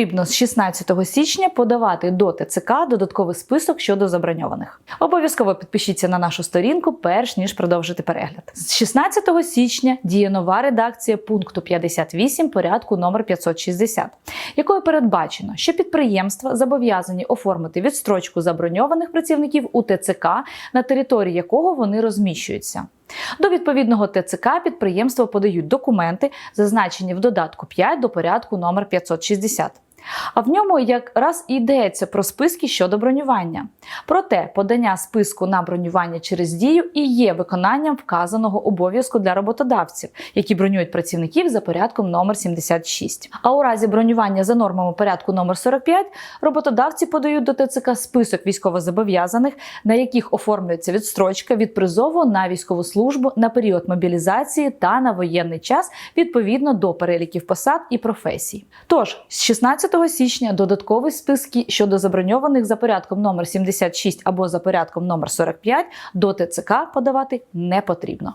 потрібно з 16 січня подавати до ТЦК додатковий список щодо заброньованих. Обов'язково підпишіться на нашу сторінку, перш ніж продовжити перегляд. З 16 січня діє нова редакція пункту 58 порядку номер 560, якою передбачено, що підприємства зобов'язані оформити відстрочку заброньованих працівників у ТЦК, на території якого вони розміщуються. До відповідного ТЦК підприємства подають документи, зазначені в додатку 5 до порядку номер 560. А в ньому якраз і йдеться про списки щодо бронювання. Проте подання списку на бронювання через дію і є виконанням вказаного обов'язку для роботодавців, які бронюють працівників за порядком номер 76. А у разі бронювання за нормами порядку номер 45 роботодавці подають до ТЦК список військовозобов'язаних, на яких оформлюється відстрочка від призову на військову службу на період мобілізації та на воєнний час відповідно до переліків посад і професій. Тож з 16 січня додаткові списки щодо заброньованих за порядком номер 76 або за порядком номер 45 до ТЦК подавати не потрібно.